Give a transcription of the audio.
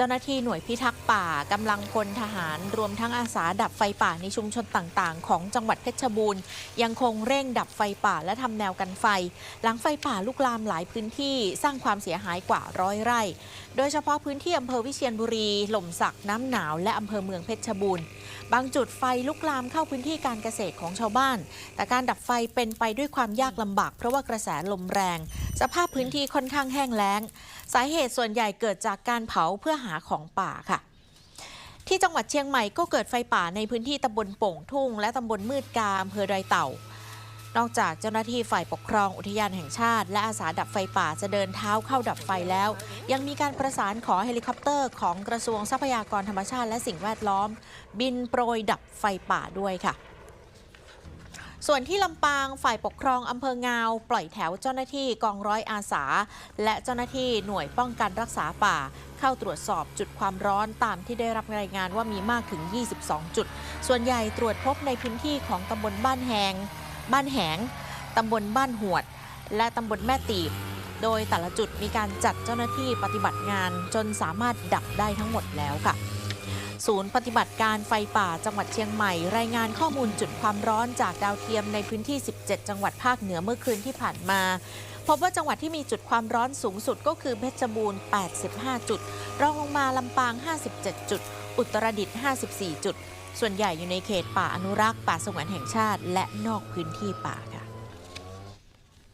เจ้าหน้าที่หน่วยพิทักษ์ป่ากำลังพลทหารรวมทั้งอาสาดับไฟป่าในชุมชนต่างๆ ของจังหวัดเพชรบูรณ์ ยังคงเร่งดับไฟป่าและทำแนวกันไฟ หลังไฟป่าลุกลามหลายพื้นที่สร้างความเสียหายกว่าร้อยไร่ โดยเฉพาะพื้นที่อำเภอวิเชียรบุรี หล่มสักน้ำหนาวและอำเภอเมืองเพชรบูรณ์ บางจุดไฟลุกลามเข้าพื้นที่การเกษตรของชาวบ้าน แต่การดับไฟเป็นไปด้วยความยากลำบาก เพราะว่ากระแสลมแรง สภาพพื้นที่ค่อนข้างแห้งแล้ง สาเหตุส่วนใหญ่เกิดจากการเผาเพื่อหาของป่าค่ะที่จังหวัดเชียงใหม่ก็เกิดไฟป่าในพื้นที่ตำบลโป่งทุ่ง และตำบลมืดกาอำเภอดอยเต่า นอกจากเจ้าหน้าที่ฝ่ายปกครองอุทยานแห่งชาติ และอาสาดับไฟป่าจะเดินเท้าเข้าดับไฟแล้ว ยังมีการประสานขอเฮลิคอปเตอร์ของกระทรวงทรัพยากรธรรมชาติและสิ่งแวดล้อม บินโปรยดับไฟป่าด้วยค่ะส่วนที่ลำปางฝ่ายปกครองอำเภองาว ปล่อยแถวเจ้าหน้าที่กองร้อยอาสา และเจ้าหน้าที่หน่วยป้องกันรักษาป่า เข้าตรวจสอบจุดความร้อนตามที่ได้รับรายงานว่ามีมากถึง 22 จุด ส่วนใหญ่ตรวจพบในพื้นที่ของตำบลบ้านแหง บ้านแหงตำบลบ้านหวด และตำบลแม่ตีบ โดยแต่ละจุดมีการจัดเจ้าหน้าที่ปฏิบัติงานจนสามารถดับได้ทั้งหมดแล้วค่ะ ศูนย์ปฏิบัติการไฟป่าจังหวัดเชียงใหม่ รายงานข้อมูลจุดความร้อนจากดาวเทียมในพื้นที่ 17 จังหวัดภาคเหนือเมื่อคืนที่ผ่านมาพบว่าจังหวัดที่มีจุดความร้อนสูงสุดก็คือเพชรบูรณ์ 85 จุด รองลงมาลำปาง 57 จุด อุตรดิตถ์54 จุด ส่วนใหญ่อยู่ในเขตป่าอนุรักษ์ ป่าสงวนแห่งชาติ และนอกพื้นที่ป่าค่ะ